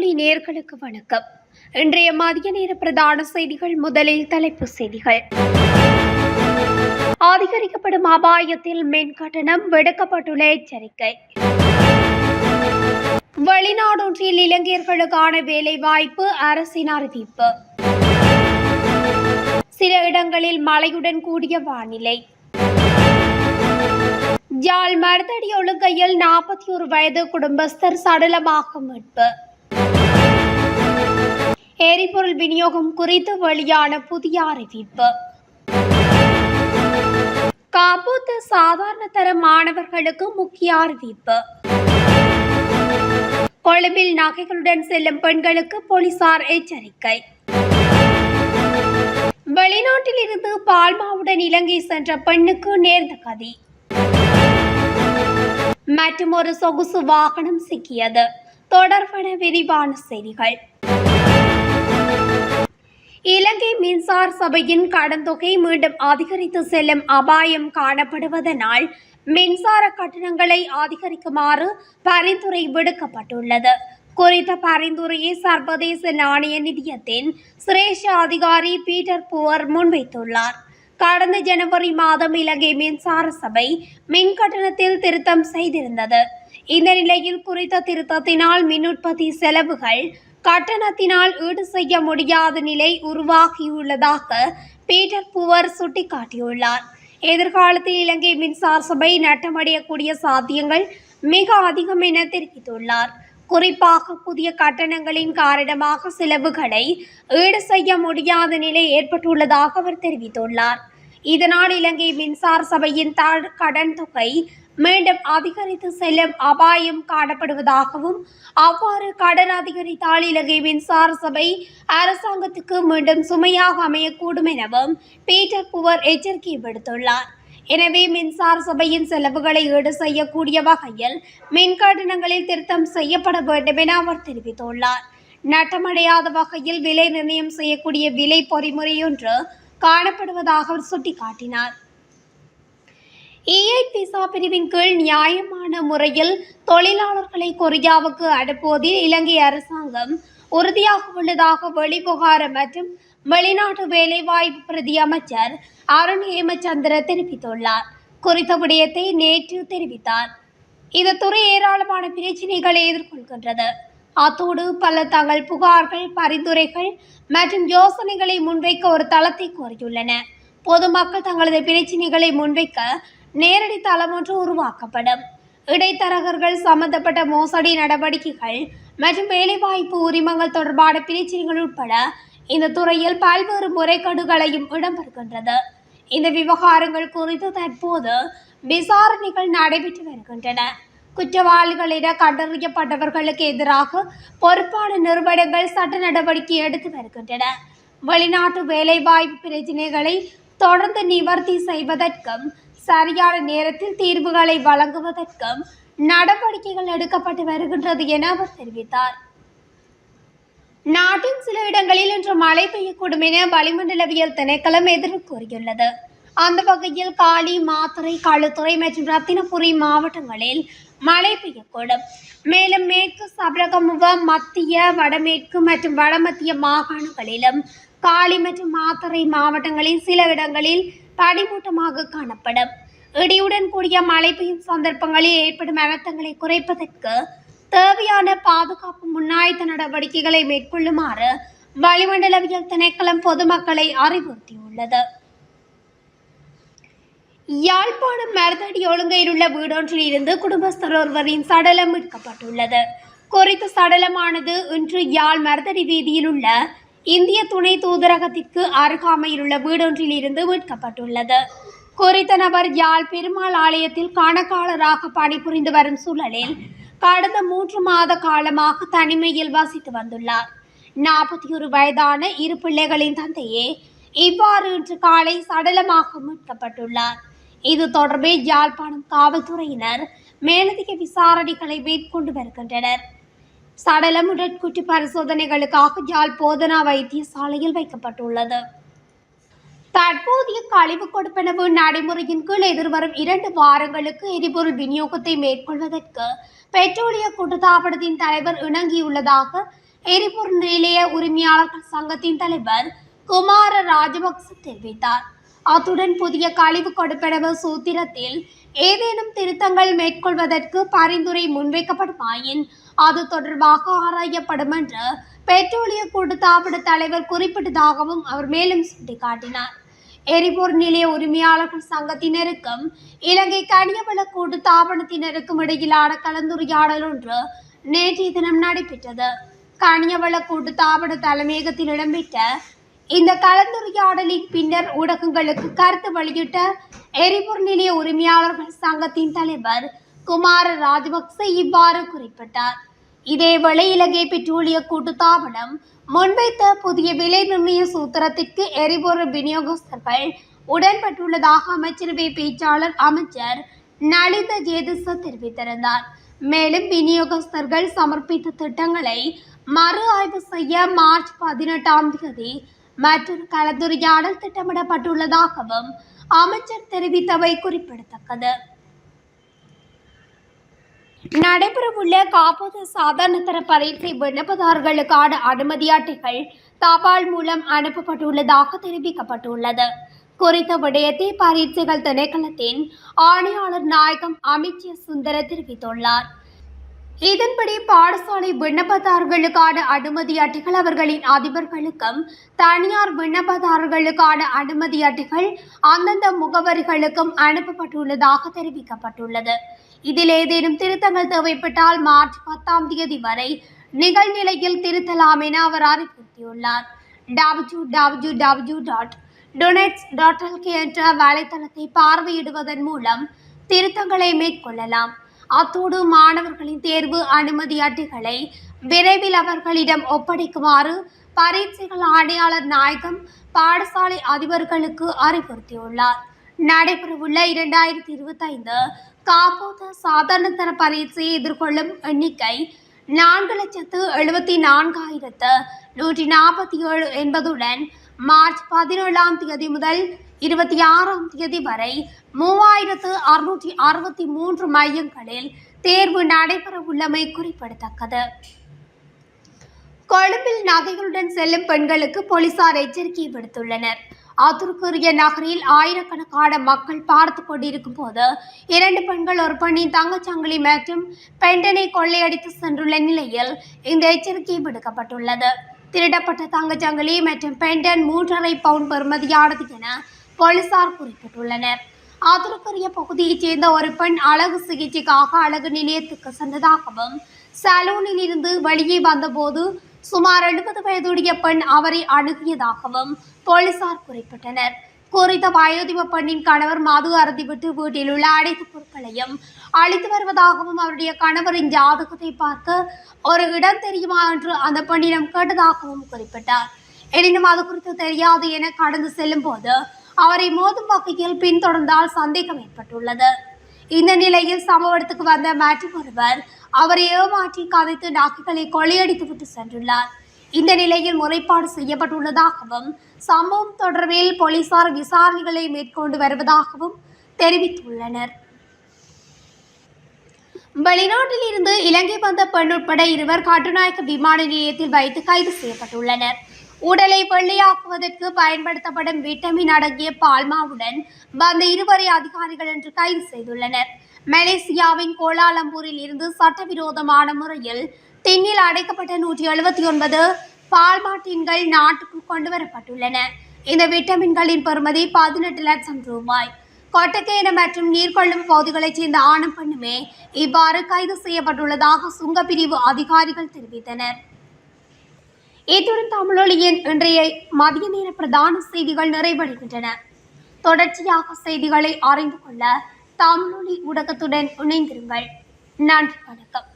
வானொலி நேர்களுக்கு வணக்கம். இன்றைய மதிய நேர பிரதான செய்திகள் முதலில் தலைப்பு செய்திகள். அதிகரிக்கப்படும் அபாயத்தில் மின் கட்டணம் விடுக்கப்பட்டுள்ள எச்சரிக்கை. வெளிநாடொன்றில் இலங்கையர்களுக்கான வேலை வாய்ப்பு அரசின் அறிவிப்பு. சில இடங்களில் மழையுடன் கூடிய வானிலை. யாழ் மருதடி ஒழுங்கையில் நாற்பத்தி ஒரு வயது குடும்பஸ்தர் சடலமாக மீட்பு. எரிபொருள் விநியோகம் குறித்து வெளியான புதிய அறிவிப்பு. காப்பூத்து சாதாரண தர மாணவர்களுக்கு முக்கிய அறிவிப்பு. கொழும்பில் நகைகளுடன் செல்லும் பெண்களுக்கு போலீசார் எச்சரிக்கை. வெளிநாட்டில் இருந்து பால்மாவுடன் இலங்கை சென்ற பெண்ணுக்கு நேர்ந்த கதி. மற்றும் ஒரு சொகுசு வாகனம் சிக்கியது. தொடர்பான விரிவான செய்திகள். மின்சார சபையின் கடன் தொகை மீண்டும் அதிகரித்து செல்லும் அபாயம் காணப்படுவதனால் மின்சார கட்டணங்களை அதிகரிக்குமாறு பரிந்துரை விடுக்கப்பட்டுள்ளது. குறித்த பரிந்துரையை சர்வதேச நாணய நிதியத்தின் சிரேஷ்ட அதிகாரி பீட்டர் புவர் முன்வைத்துள்ளார். கடந்த ஜனவரி மாதம் இலங்கை மின்சார சபை மின் கட்டணத்தில் திருத்தம் செய்திருந்தது. இந்த நிலையில் குறித்த திருத்தத்தினால் மின் உற்பத்தி செலவுகள் கட்டணத்தினால் ஈடு செய்ய முடியாத நிலை உருவாகியுள்ளதாக பீட்டர் புவர் சுட்டிக்காட்டியுள்ளார். எதிர்காலத்தில் இலங்கை மின்சார சபை நட்டமடையக்கூடிய சாத்தியங்கள் மிக அதிகம் என தெரிவித்துள்ளார். குறிப்பாக புதிய கட்டணங்களின் காரணமாக செலவுகளை ஈடு செய்ய முடியாத நிலை ஏற்பட்டுள்ளதாக அவர் தெரிவித்துள்ளார். இதனால் இலங்கை மின்சார சபையின் த- கடன் தொகை மீண்டும் அதிகரித்து செல்லும் அபாயம் காணப்படுவதாகவும் அவ்வாறு கடன் அதிகரித்தால் இலங்கை மின்சார சபை அரசாங்கத்துக்கு மீண்டும் சுமையாக அமையக்கூடும் எனவும் பீட்டர் புவர் எச்சரிக்கை விடுத்துள்ளார். எனவே மின்சார சபையின் செலவுகளை ஈடு செய்யக்கூடிய வகையில் மின் கட்டணங்களில் திருத்தம் செய்யப்பட வேண்டும் என அவர் தெரிவித்துள்ளார். நட்டமடையாத வகையில் விலை நிர்ணயம் செய்யக்கூடிய விலை பொறிமுறையொன்று காணப்படுவதாக அவர் சுட்டிக்காட்டினார். இஐ விசா பிரிவின் கீழ் நியாயமான முறையில் தொழிலாளர்களை கொரியாவுக்கு அனுப்புவதில் இலங்கை அரசாங்கம் உறுதியாக உள்ளதாக வெளிவிவகார மற்றும் வெளிநாட்டு வேலைவாய்ப்பு பிரதி அமைச்சர் அருண் ஹேமச்சந்திர தெரிவித்துள்ளார். குறித்த விடயத்தை நேற்று தெரிவித்தார். இந்த துறை ஏராளமான பிரச்சினைகளை எதிர்கொள்கின்றது. அத்தோடு பல தங்கள் புகார்கள் பரிந்துரைகள் மற்றும் யோசனைகளை முன்வைக்க ஒரு தளத்தை கோரியுள்ளன. பொதுமக்கள் தங்களது பிரச்சினைகளை முன்வைக்க நேரடி தளமொன்று உருவாக்கப்படும். இடைத்தரகர்கள் சம்பந்தப்பட்ட மோசடி நடவடிக்கைகள் மற்றும் வேலைவாய்ப்பு உரிமங்கள் தொடர்பான பிரச்சனைகள் உட்பட இந்த துறையில் பல்வேறு முறைகேடுகளையும் இடம்பெறுகின்றது. இந்த விவகாரங்கள் குறித்து தற்போது விசாரணைகள் நடைபெற்று வருகின்றன. குற்றவாளிகளிட கண்டறியப்பட்டவர்களுக்கு எதிராக பொறுப்பான நிறுவனங்கள் சட்ட நடவடிக்கை எடுத்து வருகின்றன. வெளிநாட்டு வேலைவாய்ப்பு பிரச்சினைகளை தொடர்ந்து நிவர்த்தி செய்வதற்கும் சரியான நேரத்தில் தீர்வுகளை வழங்குவதற்கும் நடவடிக்கைகள் எடுக்கப்பட்டு வருகின்றது என அவர் தெரிவித்தார். நாட்டின் சில இடங்களில் இன்று மழை பெய்யக்கூடும் என வளிமண்டலவியல் திணைக்களம் எதிர்ப்பு கூறியுள்ளது. அந்த வகையில் காலி மாத்தறை களுத்துறை மற்றும் ரத்தினபுரி மாவட்டங்களில் மழை பெய்யக்கூடும். மேலும் மேற்கு சபரகமுக மத்திய வடமேற்கு மற்றும் வடமத்திய மாகாணங்களிலும் காலி மற்றும் மாத்தறை மாவட்டங்களில் சில இடங்களில் தடிமூட்டமாக காணப்படும். இடியுடன் கூடிய மழை பெய்யும் சந்தர்ப்பங்களில் ஏற்படும் அனர்த்தங்களை குறைப்பதற்கு தேவையான பாதுகாப்பு முன்னாயத்த நடவடிக்கைகளை மேற்கொள்ளுமாறு வளிமண்டலவியல் திணைக்களம் பொதுமக்களை அறிவுறுத்தியுள்ளது. யாழ்ப்பாணம் மருதடி ஒழுங்கையில் உள்ள வீடொன்றில் இருந்து குடும்பஸ்தர் ஒருவரின் சடலம் மீட்கப்பட்டுள்ளது. குறித்த சடலமானது இன்று யாழ் மருதடி வீதியில் உள்ள இந்திய துணை தூதரகத்திற்கு அருகாமையில் உள்ள வீடொன்றில் இருந்து மீட்கப்பட்டுள்ளது. குறித்த நபர் யாழ் பெருமாள் ஆலயத்தில் கணக்காளராக பணிபுரிந்து வரும் சூழலில் கடந்த மூன்று மாத காலமாக தனிமையில் வசித்து வந்துள்ளார். நாற்பத்தி ஒரு வயதான இரு பிள்ளைகளின் தந்தையே இவ்வாறு இன்று காலை சடலமாக மீட்கப்பட்டுள்ளார். இது தொடர்பில் யாழ்ப்பாணம் காவல்துறையினர் மேலதிக விசாரணைகளை மேற்கொண்டு வருகின்றனர். சடலம் உடற்கூற்று பரிசோதனைகளுக்காக யாழ் போதனா வைத்தியசாலையில் வைக்கப்பட்டுள்ளது. தற்போதைய கழிவு கொடுப்பனவு நடைமுறையின் கீழ் எதிர்வரும் இரண்டு வாரங்களுக்கு எரிபொருள் விநியோகத்தை மேற்கொள்வதற்கு பெட்ரோலிய கூட்டுத்தாபனத்தின் தலைவர் இணங்கியுள்ளதாக எரிபொருள் நிலைய உரிமையாளர்கள் சங்கத்தின் தலைவர் குமார ராஜபக்ச தெரிவித்தார். அத்துடன் புதிய கழிவு கொடுப்பனவு சூத்திரத்தில் ஏதேனும் திருத்தங்கள் மேற்கொள்வதற்கு பரிந்துரை முன்வைக்கப்படுமாயின் அது தொடர்பாக ஆராயப்படும் என்று பெட்ரோலிய கூட்டுத்தாபன தலைவர் குறிப்பிட்டதாகவும் அவர் மேலும் சுட்டிக்காட்டினார். எரிபொருள் நிலைய உரிமையாளர்கள் சங்கத்தினருக்கும் இலங்கை கனியவள கூட்டு தாபனத்தினருக்கும் இடையிலான கலந்துரையாடல் ஒன்று நேற்றைய தினம் நடைபெற்றது. கனியவள கூட்டு தாபன தலைமையகத்தில் இடம்பெற்ற இந்த கலந்துரையாடலின் பின்னர் ஊடகங்களுக்கு கருத்து வெளியிட்ட எரிபொருள் நிலைய உரிமையாளர்கள் சங்கத்தின் தலைவர் குமார ராஜபக்ச இவ்வாறு குறிப்பிட்டார். இதேவேளை இலங்கை பெட்ரோலிய கூட்டுத்தாபனம் முன்வைத்த புதிய விலை நிர்ணய சூத்திரத்திற்கு எரிபொருள் விநியோகஸ்தர்கள் உடன்பட்டுள்ளதாக அமைச்சரவை பேச்சாளர் அமைச்சர் நலித ஜேதிச தெரிவித்திருந்தார். மேலும் விநியோகஸ்தர்கள் சமர்ப்பித்த திட்டங்களை மறு ஆய்வு செய்ய மார்ச் பதினெட்டாம் தேதி மற்றொரு கலந்துரையாடல் திட்டமிடப்பட்டுள்ளதாகவும் அமைச்சர் தெரிவித்தவை குறிப்பிடத்தக்கது. நடைபெறவுள்ள காப்போது சாதாரணதர பரீட்சை விண்ணப்பதாரர்களுக்கான அனுமதி அட்டைகள் தபால் மூலம் அனுப்பப்பட்டுள்ளதாக தெரிவிக்கப்பட்டுள்ளது. குறித்த விடயத்தை பரீட்சைகள் திணைக்களத்தின் ஆணையாளர் நாயகம் அமித்ய சுந்தர தெரிவித்துள்ளார். இதன்படி பாடசாலை விண்ணப்பதாரர்களுக்கான அனுமதி அட்டைகள் அவர்களின் அதிபர்களுக்கும் தனியார் விண்ணப்பதாரர்களுக்கான அனுமதி அட்டைகள் அந்தந்த முகவரிகளுக்கும் அனுப்பப்பட்டுள்ளதாக தெரிவிக்கப்பட்டுள்ளது. இதில் ஏதேனும் திருத்தங்கள் தேவைப்பட்டால் மார்ச் பத்தாம் தேதி வரை நிகழ்நிலையில் திருத்தலாம் என அவர் அறிவுறுத்தியுள்ளார். W W W dot donates dot என்ற வலைத்தளத்தை பார்வையிடுவதன் மூலம் திருத்தங்களை மேற்கொள்ளலாம். அத்தோடு மாணவர்களின் தேர்வு அனுமதி அட்டைகளை விரைவில் அவர்களிடம் ஒப்படைக்குமாறு பரீட்சைகள் ஆணையாளர் நாயகம் பாடசாலை அதிபர்களுக்கு அறிவுறுத்தியுள்ளார். நடைபெறவுள்ள இரண்டாயிரத்தி இருபத்தைந்து காப்போத சாதாரண தர பரீட்சையை எதிர்கொள்ளும் எண்ணிக்கை நான்கு லட்சத்து எழுபத்தி நான்காயிரத்து நூற்றி நாற்பத்தி ஏழு என்பதுடன் மார்ச் பதினேழாம் தேதி முதல் இருபத்தி ஆறாம் தேதி வரை மூவாயிரத்து அறுநூற்றி அறுபத்தி மூன்று மையங்களில் தேர்வு நடைபெறவுள்ளமை குறிப்பிடத்தக்கது. கொழும்பில் நகைகளுடன் செல்லும் பெண்களுக்கு போலீசார் எச்சரிக்கை விடுத்துள்ளனர். ஆத்தூருக்குரிய நகரில் ஆயிரக்கணக்கான மக்கள் பார்த்து கொண்டிருக்கும் போது இரண்டு பெண்கள் ஒரு பெண்ணின் தங்கச்சங்கிலி மற்றும் பெண்டனை கொள்ளையடித்து சென்றுள்ள நிலையில் இந்த எச்சரிக்கை விடுக்கப்பட்டுள்ளது. திருடப்பட்ட தங்கச்சங்கிலி மற்றும் பெண்டன் மூன்றரை பவுண்ட் பெறுமதியானது என போலீசார் குறிப்பிட்டுள்ளனர். ஆதரவுக்குரிய பகுதியைச் சேர்ந்த ஒரு பெண் அழகு சிகிச்சைக்காக அழகு நிலையத்துக்கு சென்றதாகவும் சலூனில் இருந்து வெளியே வந்தபோது சுமார் எழுபது வயதுடைய பெண் அவரை அணுகியதாகவும் போலீசார் குறிப்பிட்டனர். குறித்த வயோதிப பெண்ணின் கணவர் மது அருந்திவிட்டு வீட்டில் உள்ள அனைத்து பொருட்களையும் அழித்து வருவதாகவும் அவருடைய கணவரின் ஜாதகத்தை பார்க்க ஒரு இடம் தெரியுமா என்று அந்த பெண்ணிடம் கேட்டதாகவும் குறிப்பிட்டார். எனினும் அது குறித்து தெரியாது என கடந்து செல்லும் போது அவரை மோதும் வகையில் பின்தொடர்ந்தால் சந்தேகம் ஏற்பட்டுள்ளது. இந்த நிலையில் சம்பவத்துக்கு வந்த மேட்ரிக் ஒருவர் அவரை ஏமாற்றி கதைத்து நாக்குகளை கொள்ளையடித்துவிட்டு சென்றுள்ளார். இந்த நிலையில் முறைப்பாடு செய்யப்பட்டுள்ளதாகவும் சம்பவம் தொடர்பில் போலீசார் விசாரணைகளை மேற்கொண்டு வருவதாகவும் தெரிவித்துள்ளனர். வெளிநாட்டில் இருந்து இலங்கை வந்த பெண் உட்பட இருவர் கட்டுநாயக்க விமான நிலையத்தில் வைத்து கைது செய்யப்பட்டுள்ளனர். உடலை வெள்ளையாக்குவதற்கு பயன்படுத்தப்படும் விட்டமின் அடங்கிய பால்மாவுடன் வந்த இருவரை அதிகாரிகள் என்று கைது செய்துள்ளனர். மலேசியாவின் கோலாலம்பூரில் இருந்து சட்டவிரோதமான முறையில் தென்னில் அடைக்கப்பட்ட நூற்றி எழுபத்தி ஒன்பது பால்மாட்டீன்கள் நாட்டுக்கு கொண்டு வரப்பட்டுள்ளன இந்த விட்டமின்களின் பெறுமதி பதினெட்டு லட்சம் ரூபாய். கொட்டக்கேன மற்றும் நீர்கொள்ளும் பகுதிகளைச் சேர்ந்த ஆணும் பெண்ணுமே இவ்வாறு கைது செய்யப்பட்டுள்ளதாக சுங்கப்பிரிவு அதிகாரிகள் தெரிவித்தனர். இத்துடன் தமிழொலியின் இன்றைய மதிய நேர பிரதான செய்திகள் நிறைவடைகின்றன. தொடர்ச்சியாக செய்திகளை அறிந்து கொள்ள தமிழொலி ஊடகத்துடன் இணைந்திருங்கள். நன்றி வணக்கம்.